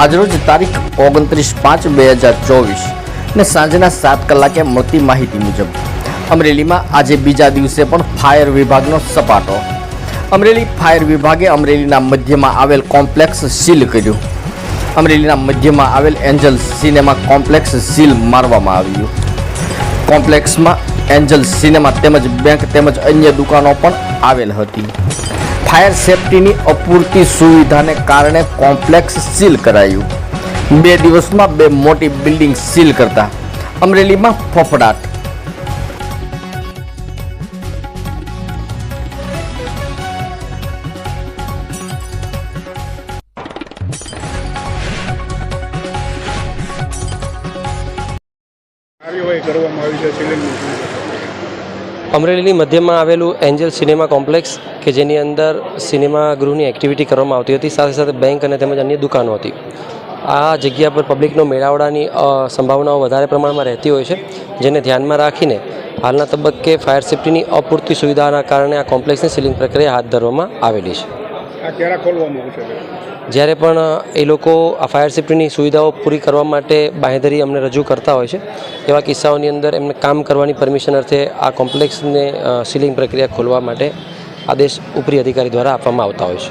આજરોજ તારીખ ઓગણત્રીસ પાંચ બે હજાર ચોવીસ ને સાંજના સાત કલાકે મળતી માહિતી મુજબ અમરેલીમાં આજે બીજા દિવસે પણ ફાયર વિભાગનો સપાટો. અમરેલી ફાયર વિભાગે અમરેલીના મધ્યમાં આવેલ કોમ્પ્લેક્સ સીલ કર્યું. અમરેલીના મધ્યમાં આવેલ એન્જલ સિનેમા કોમ્પ્લેક્સ સીલ મારવામાં આવ્યું. કોમ્પ્લેક્સમાં એન્જલ સિનેમા તેમજ બેંક તેમજ અન્ય દુકાનો પણ આવેલ હતી. ફાયર સેફટીની અપૂરતી સુવિધાને કારણે કોમ્પ્લેક્સ સીલ કરાયું. બે દિવસમાં બે મોટી બિલ્ડિંગ સીલ કરતા અમરેલીમાં ફફડાટ અમરેલીની મધ્યમાં આવેલું એન્જલ સિનેમા કોમ્પ્લેક્સ કે જેની અંદર સિનેમા ગૃહની એક્ટિવિટી કરવામાં આવતી હતી, સાથે સાથે બેંક અને તેમજ અન્ય દુકાનો હતી. આ જગ્યા પર પબ્લિકનો મેળાવડાની સંભાવનાઓ વધારે પ્રમાણમાં રહેતી હોય છે, જેને ધ્યાનમાં રાખીને હાલના તબક્કે ફાયર સેફ્ટીની અપૂરતી સુવિધાના કારણે આ કોમ્પ્લેક્સની સીલિંગ પ્રક્રિયા હાથ ધરવામાં આવેલી છે. જ્યારે પણ એ લોકો આ ફાયર સેફ્ટીની સુવિધાઓ પૂરી કરવા માટે બાંહેધરી અમને રજૂ કરતા હોય છે એવા કિસ્સાઓની અંદર એમને કામ કરવાની પરમિશન અર્થે આ કોમ્પ્લેક્સને સીલિંગ પ્રક્રિયા ખોલવા માટે આદેશ ઉપરી અધિકારી દ્વારા આપવામાં આવતા હોય છે.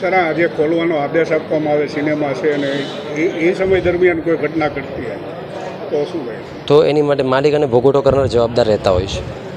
સર આજે ખોલવાનો આદેશ આપવામાં આવે સિનેમા છે અને એ સમય દરમિયાન કોઈ ઘટના ઘટતી હોય તો શું તો એની માટે માલિક અને ભોગવટો કરનાર જવાબદાર રહેતા હોય છે.